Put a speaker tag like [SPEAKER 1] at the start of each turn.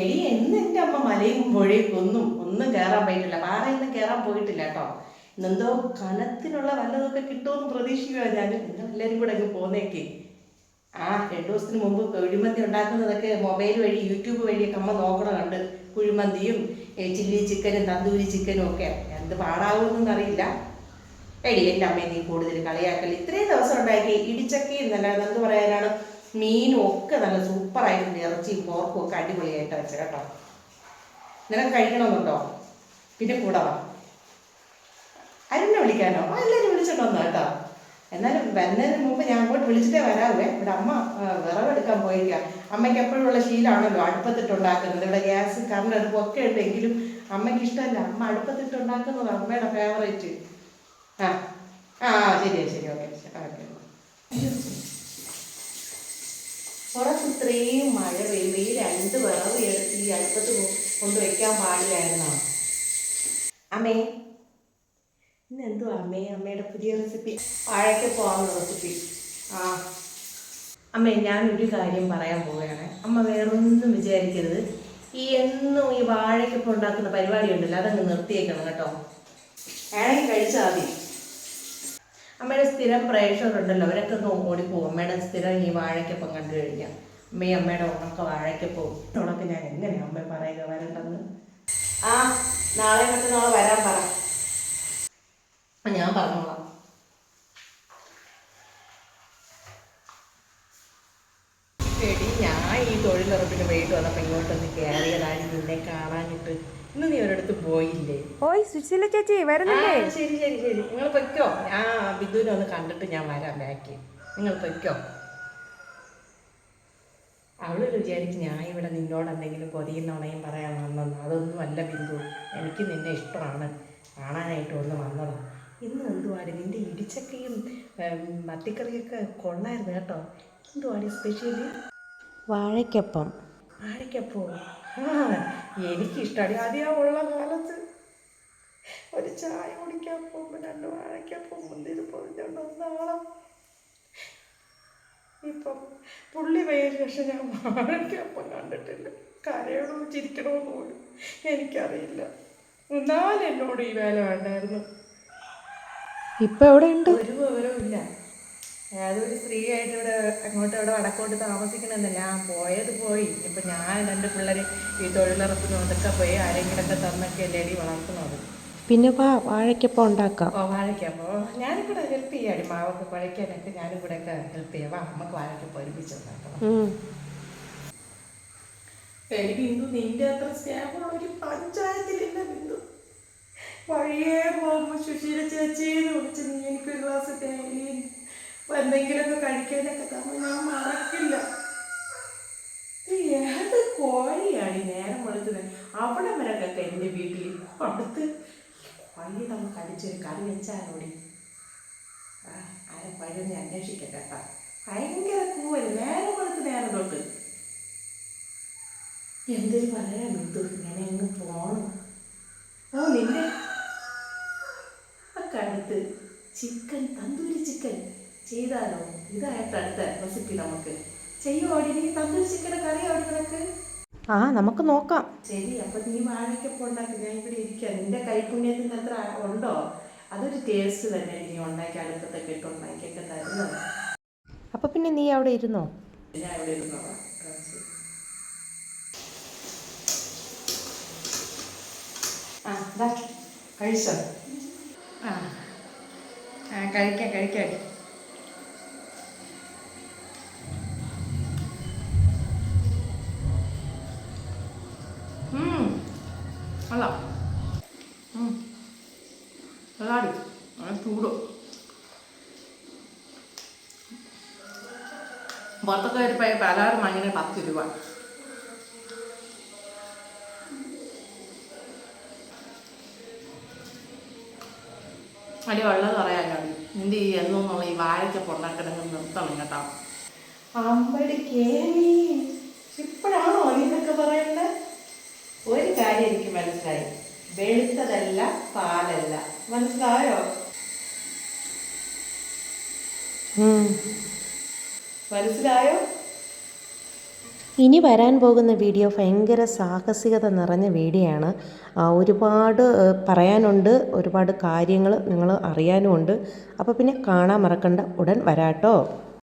[SPEAKER 1] എടി എന്ന് എന്റെ അമ്മ മലയും പുഴയും ഒന്നും ഒന്നും കയറാൻ പറ്റില്ല. പാറയൊന്നും കയറാൻ പോയിട്ടില്ല കേട്ടോ. എന്തോ കനത്തിനുള്ള വല്ലതൊക്കെ കിട്ടുമെന്ന് പ്രതീക്ഷിക്കുക ഞാൻ. നിങ്ങൾ എല്ലാവരും കൂടെ അങ്ങ് പോന്നേക്ക്. ആ രണ്ടു ദിവസത്തിന് മുമ്പ് കുഴിമന്തി ഉണ്ടാക്കുന്നതൊക്കെ മൊബൈൽ വഴി യൂട്യൂബ് വഴിയൊക്കെ അമ്മ നോക്കണം കണ്ട് കുഴിമന്തിയും ചില്ലി ചിക്കനും തന്തൂരി ചിക്കനും ഒക്കെ. എന്ത് പാടാവുമെന്നൊന്നും അറിയില്ല. എടി എന്റെ അമ്മയെ നീ കൂടുതൽ കളിയാക്കൽ ഇത്രയും ദിവസം ഉണ്ടാക്കി ഇടിച്ചക്കയും എന്നല്ലാതെ എന്ത് പറയാനാണ്? മീനും ഒക്കെ നല്ല സൂപ്പറായിട്ടുണ്ട്. ഇറച്ചിയും പോർക്കും ഒക്കെ അടിപൊളിയായിട്ട് വെച്ച കേട്ടോ. നിനക്ക് കഴിക്കണമെന്നുണ്ടോ? പിന്നെ കൂടെ വാ. വിളിക്കാനോ? ആ എല്ലാവരും വിളിച്ചിട്ടൊന്നു കേട്ടോ. എന്നാലും വരുന്നതിന് മുമ്പ് ഞാൻ അങ്ങോട്ട് വിളിച്ചിട്ടേ വരാവേ. ഇവിടെ അമ്മ വിറവെടുക്കാൻ പോയിരിക്കുക അമ്മയ്ക്ക് എപ്പോഴും ഉള്ള ശീലമാണല്ലോ അടുപ്പത്തിട്ടുണ്ടാക്കുന്നത്. ഇവിടെ ഗ്യാസ് കറണ്ട് അടുപ്പ് ഒക്കെ ഉണ്ടെങ്കിലും അമ്മയ്ക്ക് ഇഷ്ടമല്ല. അമ്മ അടുപ്പത്തിട്ടുണ്ടാക്കുന്നത് അമ്മയുടെ ഫേവറേറ്റ് ആ ആ ശരിയാ ശരി ഓക്കെ ഓക്കെ ഇത്രയും മഴ പെയ്യുമ്പോൾ ഈ രണ്ട് വിറവ് എടുത്ത് ഈ അടുപ്പത്ത് കൊണ്ടുവയ്ക്കാൻ പാടില്ലായിരുന്നോ. അമ്മേ ഇന്ന് എന്തുവാ അമ്മേ? അമ്മയുടെ പുതിയ റെസിപ്പി വാഴയ്ക്ക് പോകാവുന്ന റെസിപ്പി ആ. അമ്മേ ഞാനൊരു കാര്യം പറയാൻ പോവുകയാണ്. അമ്മ വേറൊന്നും വിചാരിക്കരുത്. ഈ എന്നും ഈ വാഴയ്ക്കൊപ്പം ഉണ്ടാക്കുന്ന പരിപാടി ഉണ്ടല്ലോ അതങ്ങ് നിർത്തിയേക്കണം കേട്ടോ. വേണമെങ്കിൽ കഴിച്ചാൽ മതി. അമ്മയുടെ സ്ഥിരം പ്രേക്ഷകരുണ്ടല്ലോ അവരൊക്കെ ഒന്ന് ഓടിപ്പോകും അമ്മയുടെ സ്ഥിരം ഈ വാഴയ്ക്കൊപ്പം കണ്ടു കഴിഞ്ഞാൽ. അമ്മയും അമ്മയുടെ ഉണക്ക വാഴയ്ക്കൊപ്പം ഉണക്ക് ഞാൻ എങ്ങനെയാ അമ്മ പറയുക വരണ്ടെന്ന്? ആ നാളെ മറ്റന്നാളെ വരാൻ പറ. ഞാൻ പറഞ്ഞോളാം. എടി ഞാൻ ഈ തൊഴിലുറപ്പിന് പോയിട്ട് വന്നപ്പോൾ ഇങ്ങോട്ടൊന്ന് കയറിയതാണ് നിന്നെ കാണാനിട്ട് ഇന്ന് നീ ഒരിടത്ത് പോയില്ലേ?
[SPEAKER 2] ഓയ് സുശീല ചേച്ചി വരുന്നില്ലേ?
[SPEAKER 1] ശരി ശരി ശരി. നിങ്ങൾ പൊയ്ക്കോ. ഞാൻ ബിന്ദുവിനെ ഒന്ന് കണ്ടിട്ട് ഞാൻ വരാം ബാക്കി. നിങ്ങൾ പൊയ്ക്കോ. അവൾ വിചാരിച്ച് ഞാൻ ഇവിടെ നിന്നോട് എന്തെങ്കിലും കൊതിയുന്നോണയും പറയാൻ വന്നെന്ന്. അതൊന്നും അല്ല ബിന്ദു. എനിക്ക് നിന്നെ ഇഷ്ടമാണ്. കാണാനായിട്ട് ഒന്ന് വന്നതാണ് ഇന്ന് എന്തുവാടി? നിന്റെ ഇടിച്ചക്കയും മത്തിക്കറിയൊക്കെ കൊള്ളായിരുന്നു കേട്ടോ. എന്തുവാടി സ്പെഷ്യലി
[SPEAKER 2] വാഴയ്ക്കപ്പം.
[SPEAKER 1] വാഴയ്ക്കപ്പോ. ആ എനിക്കിഷ്ടമാണ് ആ ഉള്ള കാലത്ത് ഒരു ചായ കുടിക്കാൻ പോകുമ്പോൾ രണ്ട് വാഴയ്ക്കപ്പം മുന്തിരി പൊതിഞ്ഞുണ്ടോ നാളെ ഇപ്പം പുള്ളി പോയതിന് പക്ഷെ ഞാൻ വാഴയ്ക്കപ്പം കണ്ടിട്ടില്ല. കരയണോ ചിരിക്കണോ പോലും എനിക്കറിയില്ല. എന്നാലും എന്നോട് ഈ വേല വേണ്ടായിരുന്നു.
[SPEAKER 2] ഇപ്പൊ എവിടെ ഉണ്ട്?
[SPEAKER 1] ഒരു വിവരവും ഒരു സ്ത്രീ ആയിട്ട് ഇവിടെ അങ്ങോട്ട് ഇവിടെ വടക്കോട്ട് താമസിക്കണമെന്നല്ല ആ പോയത് പോയി. ഇപ്പൊ ഞാൻ എന്റെ പിള്ളേരെ ഈ തൊഴിലുറപ്പിനും അതൊക്കെ പോയി ആരെങ്കിലൊക്കെ തന്നൊക്കെ അല്ലേ വളർത്തുന്നത്.
[SPEAKER 2] പിന്നെ വാ വാഴക്കപ്പം ഉണ്ടാക്കാം.
[SPEAKER 1] ഓ വാഴയ്ക്ക അപ്പോൾ ഞാനും കൂടെ ഹെൽപ്പ് ചെയ്യാടി. മാവൊക്കെ കുഴയ്ക്കാനൊക്കെ ഞാനും കൂടെ ഒക്കെ ഹെൽപ്പ് ചെയ്യാം. വാ നമുക്ക് വാഴയ്ക്കപ്പം ഒരുമിച്ച്. എടി ബിന്ദു നിന്റെ അത്ര സ്നേഹമുള്ള ഒരു പഞ്ചായത്തിലില്ല ബിന്ദു. വഴിയേ പോകുമ്പോൾ സുശീല ചേച്ചിന്ന് വിളിച്ച് നീ എനിക്കൊരു ഗ്ലാസ് തേയിലയും എന്തെങ്കിലുമൊക്കെ കഴിക്കാനൊക്കെ തന്നെ. ഞാൻ മറക്കില്ല. നീ ഏത് കോഴിയാണ് നേരം വെളുത്തത്? അവിടെ വരക്കൊക്കെ എന്റെ വീട്ടിൽ അടുത്ത് വഴി നമുക്ക് അടിച്ചൊരു കറി വെച്ചാലോടി ആരെ പഴുന്ന് അന്വേഷിക്കട്ടെ കേട്ടാ ഭയങ്കര കൂവൽ നേരം കൊടുത്ത് നേരം തൊട്ട്. എന്തൊരു പറയാൻ ബിന്ദു ഇങ്ങനെ അങ്ങ് പോണം. ഓ നിന്നെ അക്കടുത്ത് ചിക്കൻ തന്തൂരി ചിക്കൻ. ചെയ്താലോ? ഇതായിട്ട് അടുത്ത റെസിപ്പി നമുക്ക്. ചെയ്യുവാടി നീ തന്തൂരി ചിക്കൻ
[SPEAKER 2] ആ നമുക്ക് നോക്കാം.
[SPEAKER 1] ശരി അപ്പൊ നീ വാഴയ്ക്കൊപ്പം ഉണ്ടാക്കി. ഞാൻ ഇവിടെ ഇരിക്കാം നിന്റെ കൈപുണ്യത്തിന്റെ അത്ര ഉണ്ടോ? അതൊരു ടേസ്റ്റ് തന്നെ നീ ഉണ്ടാക്കി അടുപ്പത്തൊക്കെ ഇട്ട് ഉണ്ടാക്കിയൊക്കെ തരുന്നത്.
[SPEAKER 2] അപ്പൊ പിന്നെ നീ അവിടെ ഇരുന്നോ?
[SPEAKER 1] ഞാൻ അവിടെ ഇരുന്നോളാം കഴിച്ചോ? ആ കഴിക്കാം കഴിക്കാം. പുറത്തൊക്കെ ഒരു പലഹാരം വാങ്ങിയ പത്ത് രൂപ. അടി ഉള്ളത് പറയാനോ നിന്റെ ഈ എന്നുള്ള ഈ വാഴയ്ക്കൊക്കെ ഉണ്ടാക്കണമെങ്കിൽ നിർത്തണം കേട്ടോ. അമ്പടി ഇപ്പോഴാണോ നീന്നൊക്കെ ഇതൊക്കെ പറയണ്ടേ? ഒരു കാര്യം എനിക്ക് മനസ്സിലായി. വെളുത്തതല്ല പാലല്ല. മനസ്സിലായോ?
[SPEAKER 2] ഉം.
[SPEAKER 1] മനസ്സിലായോ?
[SPEAKER 2] ഇനി വരാൻ പോകുന്ന വീഡിയോ ഭയങ്കര സാഹസികത നിറഞ്ഞ വീഡിയോ ആണ്. ഒരുപാട് പറയാനുണ്ട് ഒരുപാട് കാര്യങ്ങൾ നിങ്ങൾ അറിയാനുമുണ്ട്. അപ്പോൾ പിന്നെ കാണാൻ മറക്കണ്ട. ഉടൻ വരാട്ടോ.